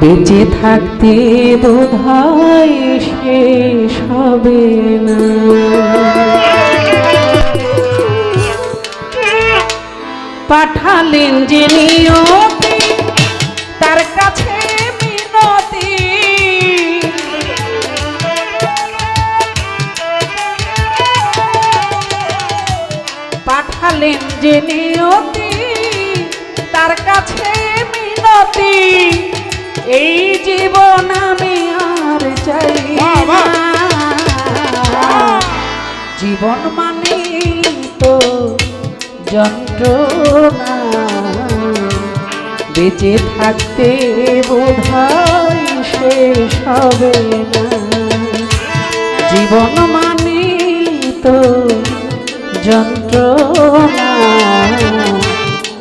বেঁচে থাকতে বোধহয় শেষ হবে না। পাঠালেন যে তার কাছে পাঠালেন যে তার কাছে মিনতি এই জীবন আমি আর চাই জীবন মানে তো যন্ত্রণা বেঁচে থাকতে বোধহয় শেষ হবে না। জীবন মানে তো যন্ত্রণা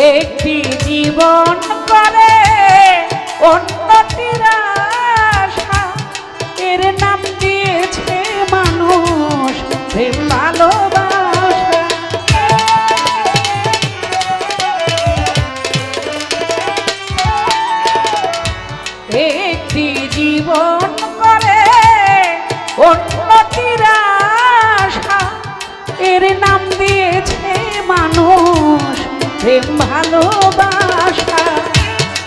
একটি জীবন করে অন্যটির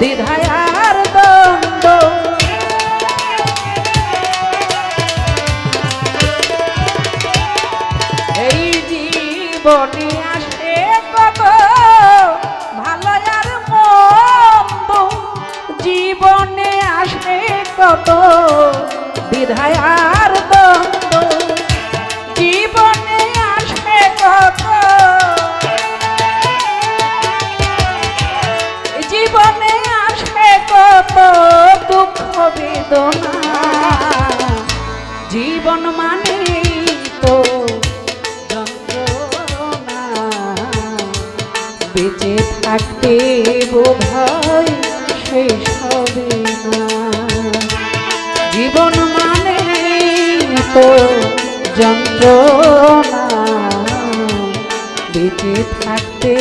দ্বিধায় বেঁচে থাকতে বোধহয় শেষ হবে জীবন মানে তো যন্ত্রণা। বেঁচে থাকতে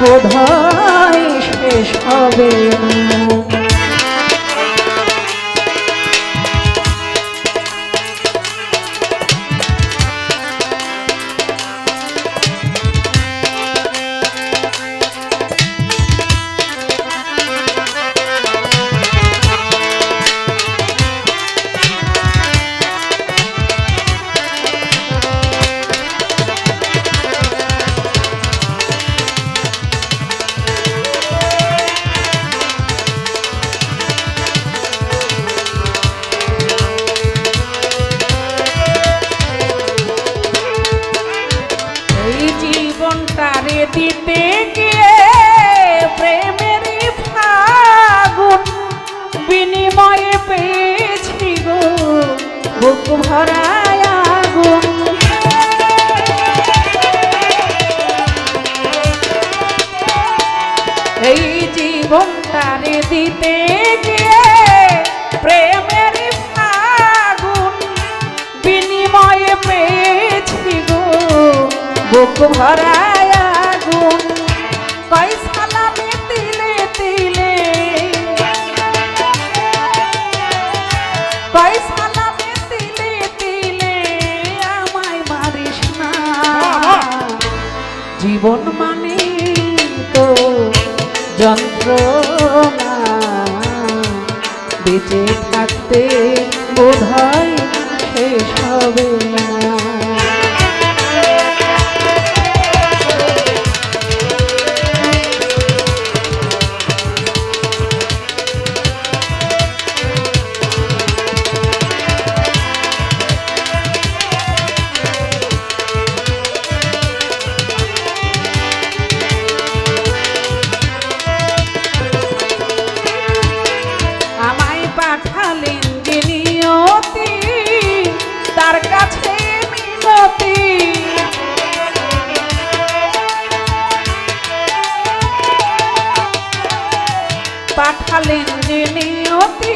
বোধহয় শেষ হবে না। দিতে গিয়ে প্রেমের ফাগুন বিনিময়ে পেয়েছি গো, বুক ভরায় আগুন। এই জীবনটারে দিতে গিয়ে প্রেমের ফাগুন বিনিময়ে পেয়েছি গো, বুক ভরায় জীবন মানে তো যন্ত্র বেঁচে থাকতে বোধ হয় শেষ হবে না। পাঠালেন যে নিয়তি,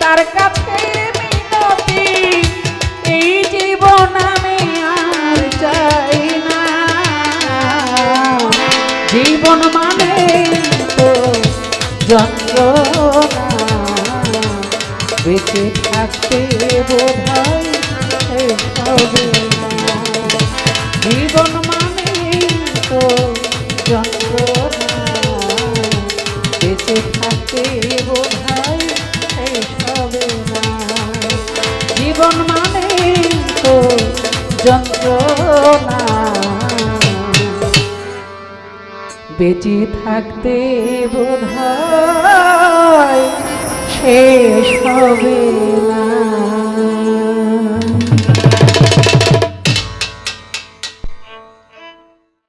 তার কাছে মিনতি। এই জীবন আমি আর চাই না। জীবন মানে তো যন্ত্রণা, বেঁচে থাকতে বোধ হয় শেষ হবে না জীবন মানে তো যন্ত্রণা। বেঁচে থাকতে বোধ শেষ হবে